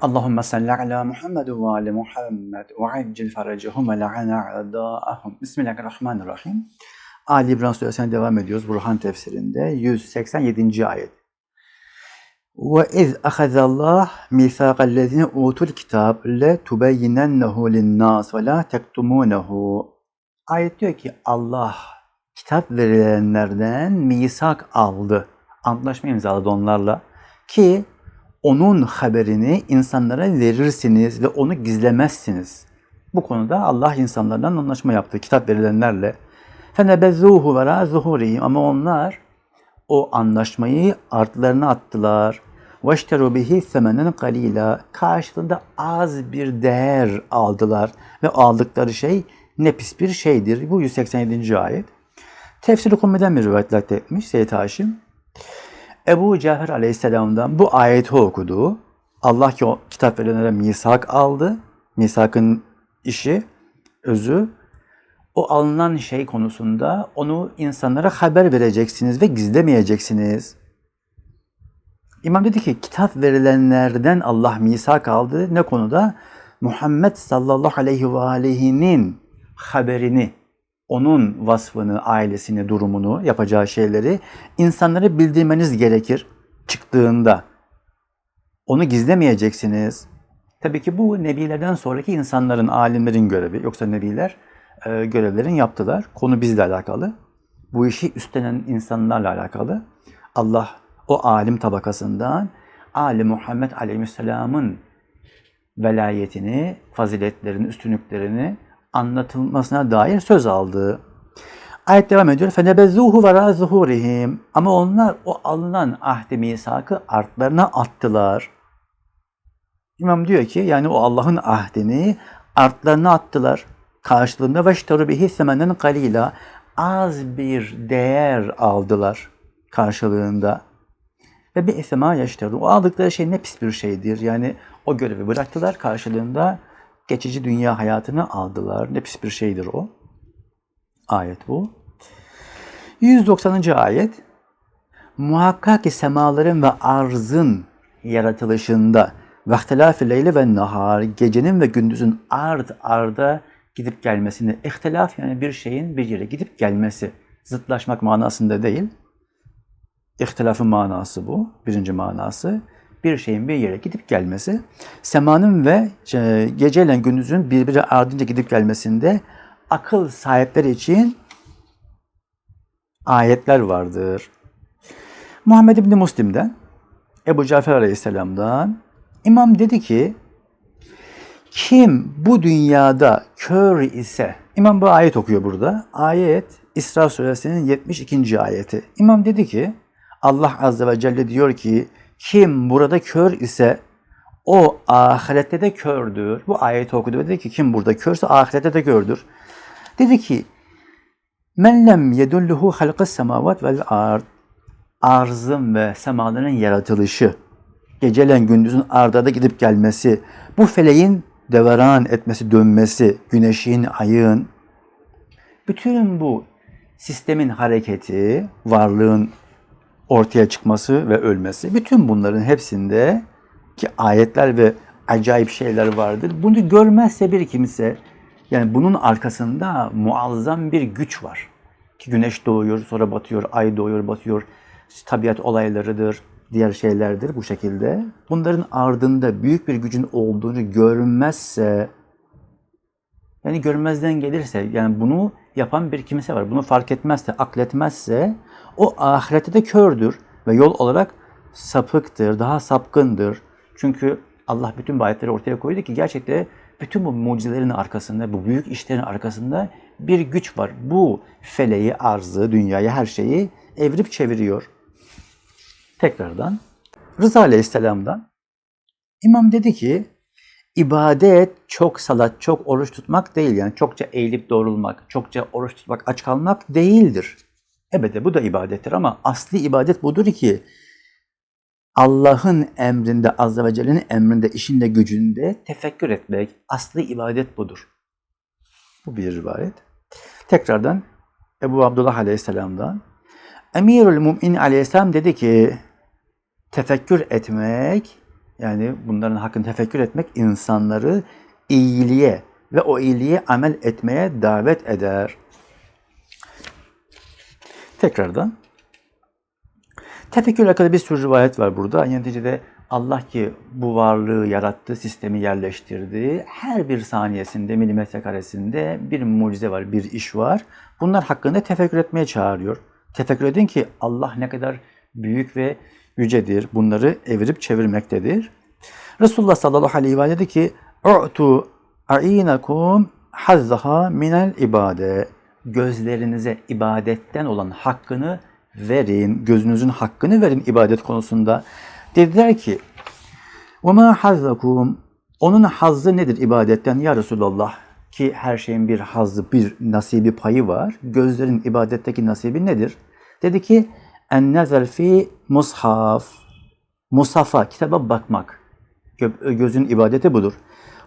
Allahümme salli ala Muhammed ve ali Muhammed ve accil faracahum ve la'ana a'da'ahum. Bismillahirrahmanirrahim. Ali İmran suresine devam ediyoruz. Burhan tefsirinde 187. ayet. Ve iz ahazallah misaqallezine utul kitab le tubeyyinennehu linnas ve la tektumunehu. Ayet diyor ki Allah kitap verilenlerden misak aldı. Antlaşma imzaladı onlarla ki onun haberini insanlara verirsiniz ve onu gizlemezsiniz. Bu konuda Allah insanlardan anlaşma yaptı kitap verilenlerle. Fenebezzuhu vera zuhurihim ama onlar o anlaşmayı artlarına attılar. Veşteru bihi semenen kalila. Karşılığında az bir değer aldılar ve aldıkları şey ne pis bir şeydir. Bu 187. ayet. Tefsir-i Kumme'den bir rivayetlerde etmiş Seyyid Haşim. Ebu Cafer aleyhisselamdan bu ayeti okudu. Allah ki o kitap verenlere misak aldı. Misakın işi, özü. O alınan şey konusunda onu insanlara haber vereceksiniz ve gizlemeyeceksiniz. İmam dedi ki kitap verilenlerden Allah misak aldı. Ne konuda? Muhammed sallallahu aleyhi ve aleyhinin haberini onun vasfını, ailesini, durumunu, yapacağı şeyleri insanlara bildirmeniz gerekir çıktığında. Onu gizlemeyeceksiniz. Tabii ki bu nebilerden sonraki insanların, alimlerin görevi. Yoksa nebiler e, görevlerin yaptılar. Konu bizle alakalı. Bu işi üstlenen insanlarla alakalı. Allah o alim tabakasından Ali Muhammed Aleyhisselam'ın velayetini, faziletlerini, üstünlüklerini anlatılmasına dair söz aldı. Ayet devam ediyor. Fenebezzuhu vera zuhurihim. Ama onlar o alınan ahde misakı artlarına attılar. İmam diyor ki yani o Allah'ın ahdini artlarına attılar. Karşılığında ve veşteru bihi semenen kalila. Az bir değer aldılar karşılığında. Ve bir esema yaştırdı. O aldıkları şey ne pis bir şeydir. Yani o görevi bıraktılar karşılığında geçici dünya hayatını aldılar. Ne pis bir şeydir o. Ayet bu. 190. ayet. Muhakkak ki semaların ve arzın yaratılışında leyli ve nahar, gecenin ve gündüzün ard arda gidip gelmesini, ihtilaf yani bir şeyin bir yere gidip gelmesi, zıtlaşmak manasında değil. İhtilafın manası bu, birinci manası bir şeyin bir yere gidip gelmesi, semanın ve e, geceyle gündüzün birbiri ardınca gidip gelmesinde akıl sahipleri için ayetler vardır. Muhammed İbni Muslim'den, Ebu Cafer Aleyhisselam'dan İmam dedi ki, kim bu dünyada kör ise, İmam bu ayet okuyor burada. Ayet İsra suresinin 72. ayeti. İmam dedi ki, Allah Azze ve Celle diyor ki, kim burada kör ise o ahirette de kördür. Bu ayeti okudu ve dedi ki kim burada körse ahirette de gördür. Dedi ki Men lem yedulluhu halqas semavat vel ard. Arzın ve semaların yaratılışı, gecelen gündüzün ardada gidip gelmesi, bu feleğin deveran etmesi, dönmesi, güneşin, ayın, bütün bu sistemin hareketi, varlığın ortaya çıkması ve ölmesi. Bütün bunların hepsinde ki ayetler ve acayip şeyler vardır. Bunu görmezse bir kimse yani bunun arkasında muazzam bir güç var. Ki güneş doğuyor, sonra batıyor, ay doğuyor, batıyor. Tabiat olaylarıdır, diğer şeylerdir bu şekilde. Bunların ardında büyük bir gücün olduğunu görmezse yani görmezden gelirse yani bunu yapan bir kimse var. Bunu fark etmezse, akletmezse o ahirette de kördür ve yol olarak sapıktır, daha sapkındır. Çünkü Allah bütün bu ayetleri ortaya koydu ki gerçekten bütün bu mucizelerin arkasında, bu büyük işlerin arkasında bir güç var. Bu feleği, arzı, dünyayı, her şeyi evirip çeviriyor. Tekrardan Rıza Aleyhisselam'dan İmam dedi ki ibadet çok salat, çok oruç tutmak değil. Yani çokça eğilip doğrulmak, çokça oruç tutmak, aç kalmak değildir. Ebede bu da ibadettir ama asli ibadet budur ki Allah'ın emrinde, Azze ve Celle'nin emrinde, işinde, gücünde tefekkür etmek. Asli ibadet budur. Bu bir rivayet. Tekrardan Ebu Abdullah Aleyhisselam'dan Emirül Mümin Aleyhisselam dedi ki tefekkür etmek yani bunların hakkını tefekkür etmek insanları iyiliğe ve o iyiliğe amel etmeye davet eder. Tekrardan. Tefekkürle alakalı bir sürü rivayet var burada. Yani neticede Allah ki bu varlığı yarattı, sistemi yerleştirdi. Her bir saniyesinde, milimetre karesinde bir mucize var, bir iş var. Bunlar hakkında tefekkür etmeye çağırıyor. Tefekkür edin ki Allah ne kadar büyük ve yücedir. Bunları evirip çevirmektedir. Resulullah sallallahu aleyhi ve sellem dedi ki "U'tu a'inakum hazzaha minel ibade." Gözlerinize ibadetten olan hakkını verin. Gözünüzün hakkını verin ibadet konusunda. Dediler ki وَمَا حَزَّكُمْ Onun hazzı nedir ibadetten ya Resulallah? Ki her şeyin bir hazzı, bir nasibi payı var. Gözlerin ibadetteki nasibi nedir? Dedi ki en nezer fi mushaf. Mushafa, kitaba bakmak. Gö- Gözün ibadeti budur.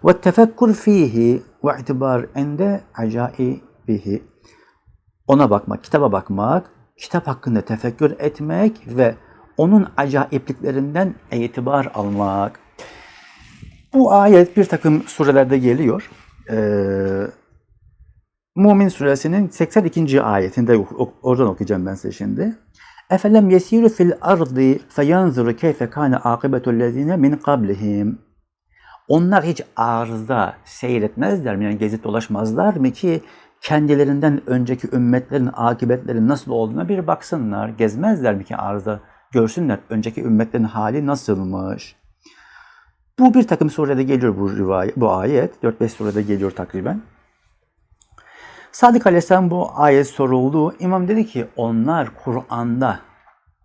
Ve tefekkur fihi ve itibar ende acaibihi. Ona bakmak, kitaba bakmak, kitap hakkında tefekkür etmek ve onun acayipliklerinden itibar almak. Bu ayet bir takım surelerde geliyor. Ee, Mumin suresinin 82. ayetinde oradan okuyacağım ben size şimdi. Efelem yesiru fil ardı feyanzuru keyfe kana akibetul lezine min qablihim. Onlar hiç arzda seyretmezler mi? Yani gezip dolaşmazlar mı ki kendilerinden önceki ümmetlerin akıbetleri nasıl olduğuna bir baksınlar. Gezmezler mi ki arzda görsünler önceki ümmetlerin hali nasılmış. Bu bir takım surede geliyor bu rivayet, bu ayet. 4-5 surede geliyor takriben. Sadık Aleyhisselam bu ayet soruldu. İmam dedi ki onlar Kur'an'da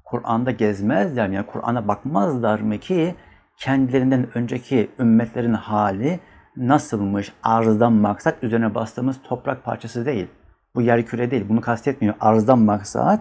Kur'an'da gezmezler mi? Yani Kur'an'a bakmazlar mı ki kendilerinden önceki ümmetlerin hali nasılmış? Arzdan maksat üzerine bastığımız toprak parçası değil. Bu yer küre değil. Bunu kastetmiyor. Arzdan maksat,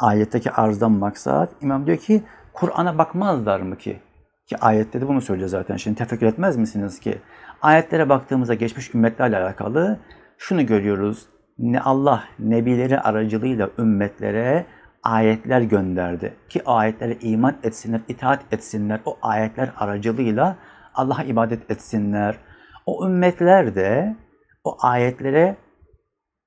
ayetteki arzdan maksat. İmam diyor ki Kur'an'a bakmazlar mı ki? Ki ayette de bunu söylüyor zaten. Şimdi tefekkür etmez misiniz ki? Ayetlere baktığımızda geçmiş ümmetlerle alakalı şunu görüyoruz. Ne Allah nebileri aracılığıyla ümmetlere ayetler gönderdi. Ki ayetlere iman etsinler, itaat etsinler. O ayetler aracılığıyla Allah'a ibadet etsinler. O ümmetler de o ayetlere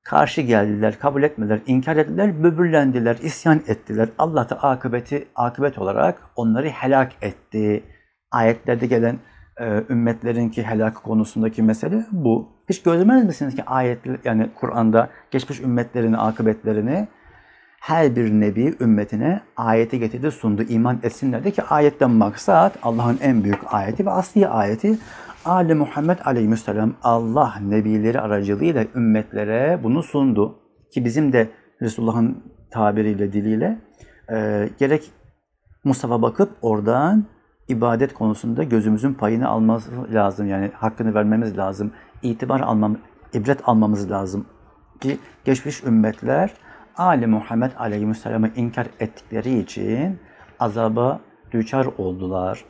karşı geldiler, kabul etmediler, inkar ettiler, böbürlendiler, isyan ettiler. Allah da akıbeti akıbet olarak onları helak etti. Ayetlerde gelen e, ümmetlerin ki helak konusundaki mesele bu. Hiç görmez misiniz ki ayet yani Kur'an'da geçmiş ümmetlerin akıbetlerini her bir nebi ümmetine ayeti getirdi sundu iman etsinler de ki ayetten maksat Allah'ın en büyük ayeti ve asli ayeti Ali Muhammed Aleyhisselam Allah nebileri aracılığıyla ümmetlere bunu sundu. Ki bizim de Resulullah'ın tabiriyle, diliyle e, gerek Mustafa bakıp oradan ibadet konusunda gözümüzün payını alması lazım. Yani hakkını vermemiz lazım. İtibar almam, ibret almamız lazım. Ki geçmiş ümmetler Ali Muhammed Aleyhisselam'ı inkar ettikleri için azaba düçar oldular.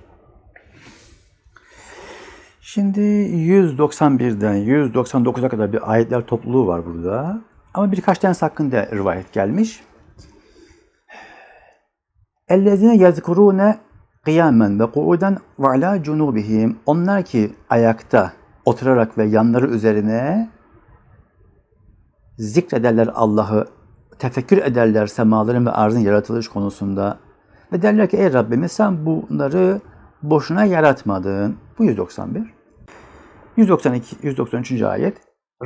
Şimdi 191'den 199'a kadar bir ayetler topluluğu var burada. Ama birkaç tane hakkında rivayet gelmiş. Ellezine yazkurune kıyamen ve kuuden ve ala cunubihim. Onlar ki ayakta oturarak ve yanları üzerine zikrederler Allah'ı, tefekkür ederler semaların ve arzın yaratılış konusunda. Ve derler ki ey Rabbimiz sen bunları boşuna yaratmadın. Bu 191. 192, 193. ayet.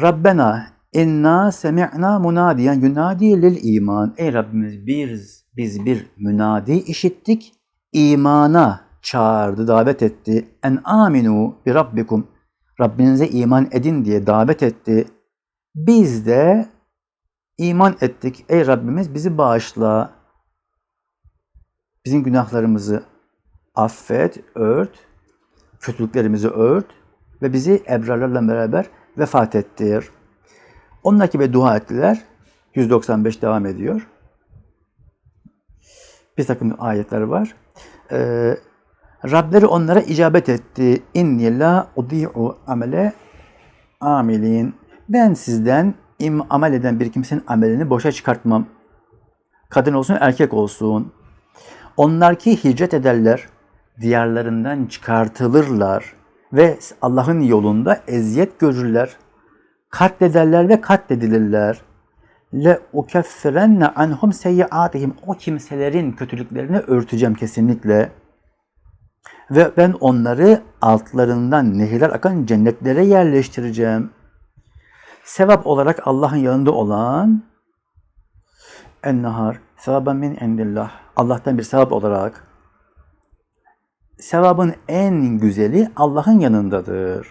Rabbena inna semi'na munadiyen yunadi lil iman. Ey Rabbimiz biz, biz bir münadi işittik. imana çağırdı, davet etti. En aminu bi rabbikum. Rabbinize iman edin diye davet etti. Biz de iman ettik. Ey Rabbimiz bizi bağışla. Bizim günahlarımızı affet, ört, kötülüklerimizi ört ve bizi ebrarlarla beraber vefat ettir. Onlar gibi dua ettiler. 195 devam ediyor. Bir takım ayetler var. Ee, Rableri onlara icabet etti. İnni la udi'u amele amilin. Ben sizden im amel eden bir kimsenin amelini boşa çıkartmam. Kadın olsun erkek olsun. Onlar ki hicret ederler. diyarlarından çıkartılırlar ve Allah'ın yolunda eziyet görürler. Katlederler ve katledilirler. Le ukeffirenne anhum seyyiatihim. O kimselerin kötülüklerini örteceğim kesinlikle. Ve ben onları altlarından nehirler akan cennetlere yerleştireceğim. Sevap olarak Allah'ın yanında olan ennahar sevaben min indillah. Allah'tan bir sevap olarak sevabın en güzeli Allah'ın yanındadır.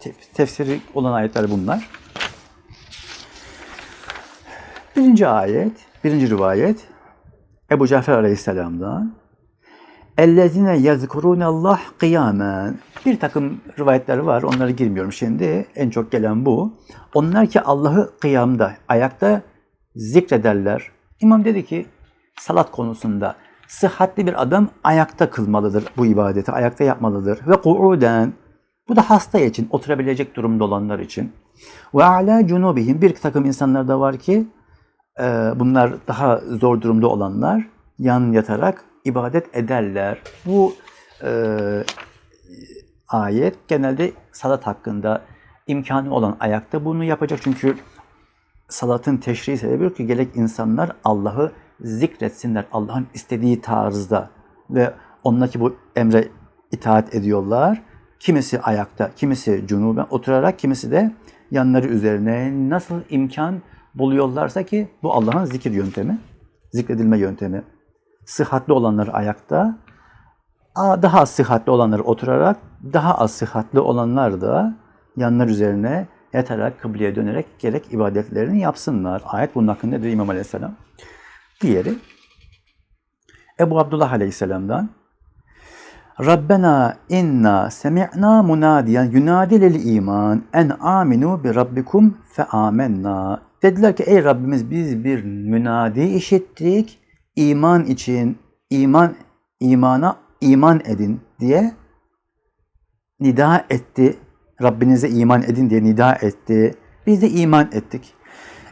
Tef- Tefsiri olan ayetler bunlar. Birinci ayet, birinci rivayet Ebu Cafer Aleyhisselam'dan اَلَّذِينَ يَذْكُرُونَ اللّٰهِ قِيَامًا Bir takım rivayetler var, onlara girmiyorum şimdi. En çok gelen bu. Onlar ki Allah'ı kıyamda, ayakta zikrederler. İmam dedi ki, salat konusunda sıhhatli bir adam ayakta kılmalıdır bu ibadeti, ayakta yapmalıdır. Ve ku'uden, bu da hasta için, oturabilecek durumda olanlar için. Ve ala cunubihim, bir takım insanlar da var ki, e, bunlar daha zor durumda olanlar, yan yatarak ibadet ederler. Bu e, ayet genelde salat hakkında imkanı olan ayakta bunu yapacak. Çünkü salatın teşriği sebebi ki gerek insanlar Allah'ı zikretsinler Allah'ın istediği tarzda ve ondaki bu emre itaat ediyorlar. Kimisi ayakta, kimisi cunuben oturarak, kimisi de yanları üzerine nasıl imkan buluyorlarsa ki bu Allah'ın zikir yöntemi, zikredilme yöntemi. Sıhhatli olanlar ayakta, daha az sıhhatli olanlar oturarak, daha az sıhhatli olanlar da yanlar üzerine yatarak, kıbleye dönerek gerek ibadetlerini yapsınlar. Ayet bunun hakkında diyor İmam Aleyhisselam. Diğeri Ebu Abdullah Aleyhisselam'dan Rabbena inna semi'na munadiyen yunadi lil iman en aminu bi rabbikum fe amennâ. Dediler ki ey Rabbimiz biz bir münadi işittik. iman için iman imana iman edin diye nida etti. Rabbinize iman edin diye nida etti. Biz de iman ettik.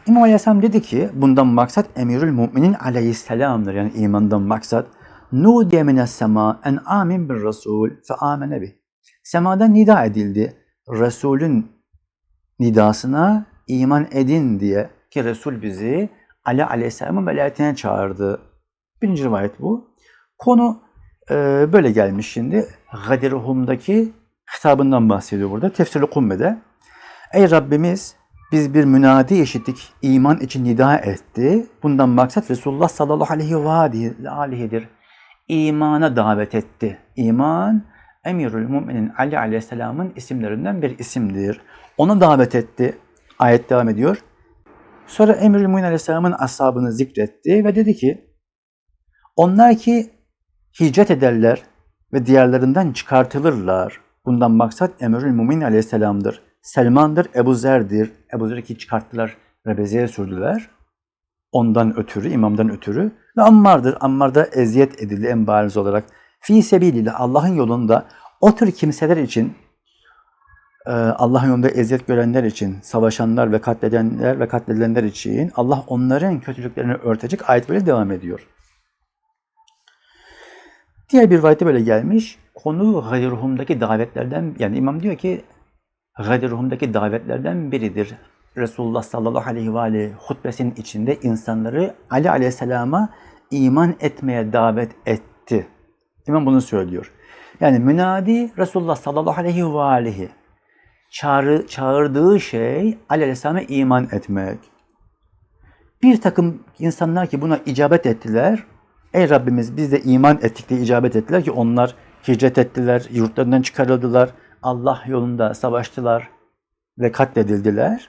İmam Aleyhisselam dedi ki bundan maksat Emirül Müminin Aleyhisselam'dır. Yani imandan maksat Nudiye mines sema en amin bir Resul fe amene bih. Semadan nida edildi. Resulün nidasına iman edin diye ki Resul bizi Ali Aleyhisselam'ın velayetine çağırdı. Birinci rivayet bu. Konu e, böyle gelmiş şimdi. Gadirhum'daki hitabından bahsediyor burada. Tefsir-i Kumme'de. Ey Rabbimiz biz bir münadi işittik. iman için nida etti. Bundan maksat Resulullah sallallahu aleyhi ve aleyhidir. İmana davet etti. İman Emirül Müminin Ali aleyhisselamın isimlerinden bir isimdir. Ona davet etti. Ayet devam ediyor. Sonra Emirül Müminin aleyhisselamın ashabını zikretti ve dedi ki onlar ki hicret ederler ve diğerlerinden çıkartılırlar. Bundan maksat Emirül Müminin aleyhisselamdır. Selman'dır, Ebu Zer'dir. Ebu Zer'i ki çıkarttılar, Rebeze'ye sürdüler. Ondan ötürü, imamdan ötürü. Ve Ammar'dır. Ammar'da eziyet edildi en bariz olarak. Fi sebilillah, Allah'ın yolunda o tür kimseler için, e, Allah'ın yolunda eziyet görenler için, savaşanlar ve katledenler ve katledilenler için Allah onların kötülüklerini örtecek. Ayet böyle devam ediyor. Diğer bir rivayette böyle gelmiş. Konu Gadirhum'daki davetlerden, yani imam diyor ki Gadirhum'daki davetlerden biridir. Resulullah sallallahu aleyhi ve aleyhi hutbesinin içinde insanları Ali aleyhisselama iman etmeye davet etti. İmam bunu söylüyor. Yani münadi Resulullah sallallahu aleyhi ve aleyhi çağrı, çağırdığı şey Ali aleyhisselama iman etmek. Bir takım insanlar ki buna icabet ettiler. Ey Rabbimiz biz de iman ettik diye icabet ettiler ki onlar hicret ettiler, yurtlarından çıkarıldılar. Allah yolunda savaştılar ve katledildiler.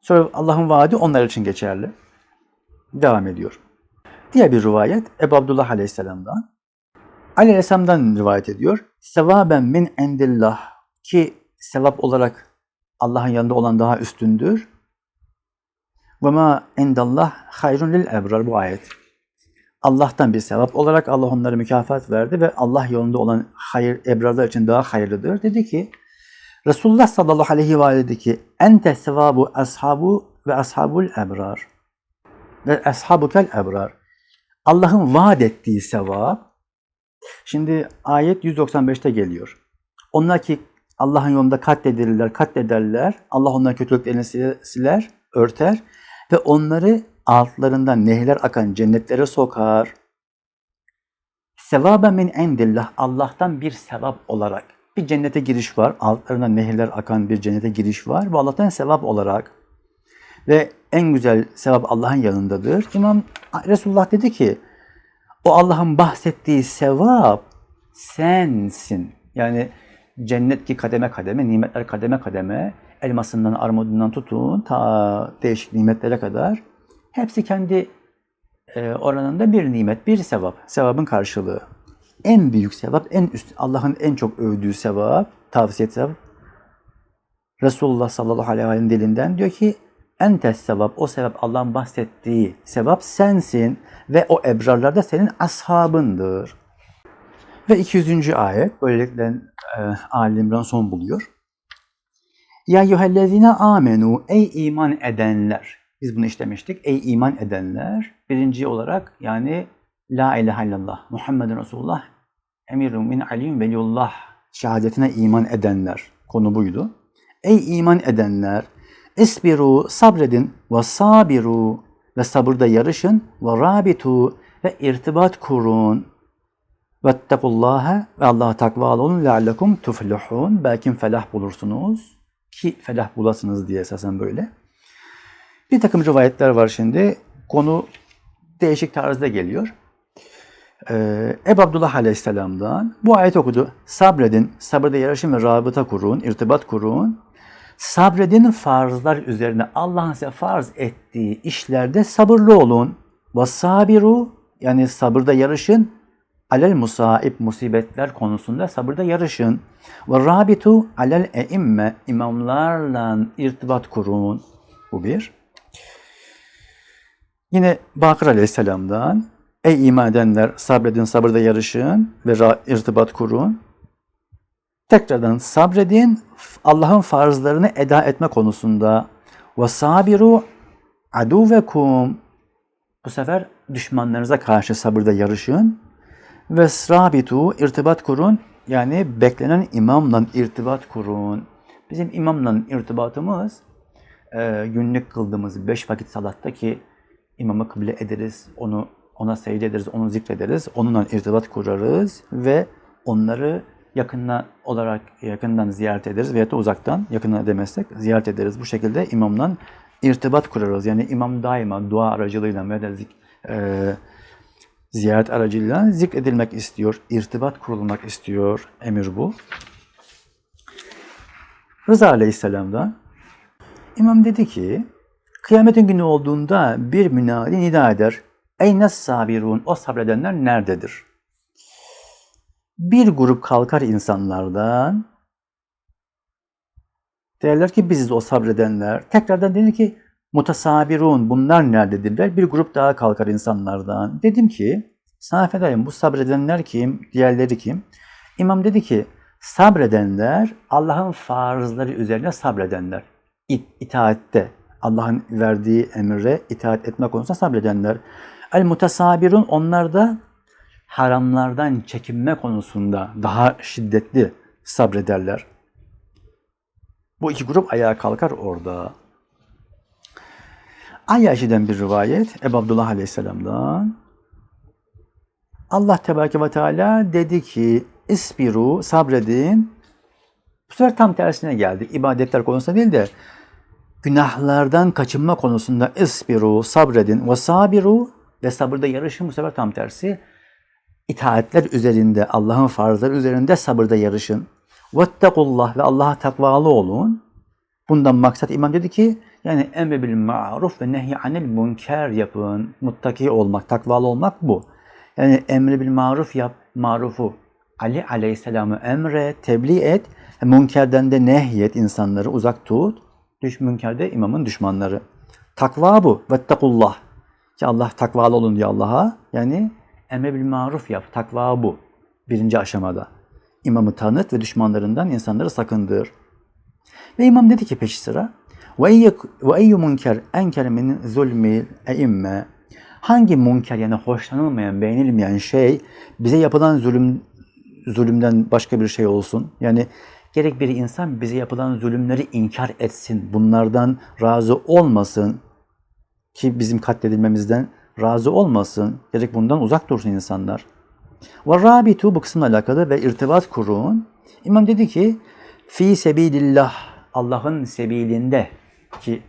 Sonra Allah'ın vaadi onlar için geçerli. Devam ediyor. Diğer bir rivayet Ebu Abdullah Aleyhisselam'dan. Ali Aleyhisselam'dan rivayet ediyor. Sevaben min endillah ki sevap olarak Allah'ın yanında olan daha üstündür. Ve ma endallah hayrun lil ebrar bu ayet. Allah'tan bir sevap olarak Allah onlara mükafat verdi ve Allah yolunda olan hayır ebrarlar için daha hayırlıdır. Dedi ki Resulullah sallallahu aleyhi ve dedi ki ente sevabu ashabu ve ashabul ebrar ve ashabukel ebrar. Allah'ın vaat ettiği sevap Şimdi ayet 195'te geliyor. Onlar ki Allah'ın yolunda katledilirler, katlederler. Allah onların kötülüklerini sil- siler, örter ve onları altlarından nehirler akan cennetlere sokar. Sevaba min indillah Allah'tan bir sevap olarak bir cennete giriş var. Altlarından nehirler akan bir cennete giriş var. Bu Allah'tan sevap olarak ve en güzel sevap Allah'ın yanındadır. İmam Resulullah dedi ki o Allah'ın bahsettiği sevap sensin. Yani cennet ki kademe kademe, nimetler kademe kademe, elmasından, armudundan tutun ta değişik nimetlere kadar hepsi kendi e, oranında bir nimet, bir sevap. Sevabın karşılığı. En büyük sevap, en üst, Allah'ın en çok övdüğü sevap, tavsiye sevap. Resulullah sallallahu aleyhi ve sellem dilinden diyor ki entes sevap, o sevap Allah'ın bahsettiği sevap sensin ve o ebrarlar da senin ashabındır. Ve 200. ayet böylelikle e, Ali İmran son buluyor. Ya yuhellezine amenu ey iman edenler. Biz bunu işlemiştik. Ey iman edenler. Birinci olarak yani La ilahe illallah. Muhammedun Resulullah. Emirun min alim veliyullah. Şehadetine iman edenler. Konu buydu. Ey iman edenler. Esbiru sabredin ve sabiru ve sabırda yarışın ve rabitu ve irtibat kurun. Vettekullaha ve Allah'a takvalı olun leallekum tuflihun. Belki felah bulursunuz ki felah bulasınız diye esasen böyle. Bir takım rivayetler var şimdi. Konu değişik tarzda geliyor. Ee, Ebu Abdullah Aleyhisselam'dan bu ayet okudu. Sabredin, sabırda yarışın ve rabıta kurun, irtibat kurun. Sabredin farzlar üzerine Allah'ın size farz ettiği işlerde sabırlı olun. Ve sabiru yani sabırda yarışın. Alel musaib musibetler konusunda sabırda yarışın. Ve rabitu alel eimme imamlarla irtibat kurun. Bu bir. Yine Bakır Aleyhisselam'dan Ey iman edenler sabredin sabırda yarışın ve irtibat kurun. Tekrardan sabredin Allah'ın farzlarını eda etme konusunda. Ve sabiru aduvekum bu sefer düşmanlarınıza karşı sabırda yarışın. Ve srabitu irtibat kurun. Yani beklenen imamla irtibat kurun. Bizim imamla irtibatımız günlük kıldığımız beş vakit salatta ki imamı kıble ederiz, onu ona secde ederiz, onu zikrederiz, onunla irtibat kurarız ve onları yakından olarak yakından ziyaret ederiz veya da uzaktan yakından edemezsek ziyaret ederiz. Bu şekilde imamla irtibat kurarız. Yani imam daima dua aracılığıyla veya da zik, e, ziyaret aracılığıyla zikredilmek istiyor, irtibat kurulmak istiyor. Emir bu. Rıza Aleyhisselam'dan İmam dedi ki, kıyametin günü olduğunda bir münadi nida eder. Ey nas sabirun, o sabredenler nerededir? Bir grup kalkar insanlardan, derler ki biziz o sabredenler. Tekrardan denir ki, mutasabirun, bunlar nerededirler? Bir grup daha kalkar insanlardan. Dedim ki, sana fedayım bu sabredenler kim, diğerleri kim? İmam dedi ki, sabredenler Allah'ın farzları üzerine sabredenler. İt, Allah'ın verdiği emre itaat etme konusunda sabredenler. El mutasabirun onlar da haramlardan çekinme konusunda daha şiddetli sabrederler. Bu iki grup ayağa kalkar orada. Ayyaşi'den bir rivayet Ebu Abdullah Aleyhisselam'dan. Allah Tebareke ve Teala dedi ki İsbiru sabredin. Bu sefer tam tersine geldi. İbadetler konusunda değil de günahlardan kaçınma konusunda isbiru, sabredin ve sabiru ve sabırda yarışın bu sefer tam tersi. İtaatler üzerinde, Allah'ın farzları üzerinde sabırda yarışın. Vettekullah ve Allah'a takvalı olun. Bundan maksat imam dedi ki yani emre bil ma'ruf ve nehy anil münker yapın. Muttaki olmak, takvalı olmak bu. Yani emre bil maruf yap, marufu. Ali aleyhisselamı emre, tebliğ et. Münkerden de nehyet insanları uzak tut. Düş münkerde imamın düşmanları. Takva bu. Vettekullah. Ki Allah takvalı olun diyor Allah'a. Yani emre bil maruf yap. Takva bu. Birinci aşamada. İmamı tanıt ve düşmanlarından insanları sakındır. Ve imam dedi ki peşi sıra ve eyyu münker enker min zulmil eimme Hangi munker yani hoşlanılmayan, beğenilmeyen şey bize yapılan zulüm zulümden başka bir şey olsun. Yani gerek bir insan bize yapılan zulümleri inkar etsin, bunlardan razı olmasın ki bizim katledilmemizden razı olmasın. Gerek bundan uzak dursun insanlar. Ve rabitu bu kısımla alakalı ve irtibat kurun. İmam dedi ki fi sebilillah Allah'ın sebilinde ki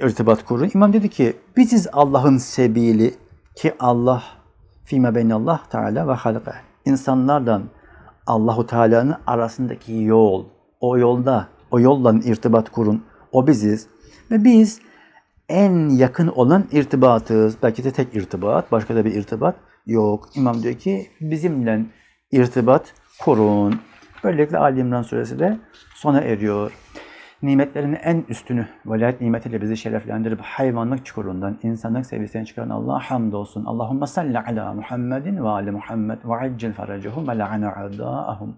irtibat kurun. İmam dedi ki biziz Allah'ın sebili ki Allah fîme beynallah Teala ve halka. İnsanlardan Allahu Teala'nın arasındaki yol, o yolda, o yolla irtibat kurun. O biziz ve biz en yakın olan irtibatız. Belki de tek irtibat, başka da bir irtibat yok. İmam diyor ki bizimle irtibat kurun. Böylelikle Ali İmran suresi de sona eriyor. Nimetlerin en üstünü, velayet nimetiyle bizi şereflendirip hayvanlık çukurundan, insanlık seviyesine çıkaran Allah'a hamdolsun. Allahümme salli ala Muhammedin ve ali Muhammed ve accil faracahum ve la'ana a'da'ahum.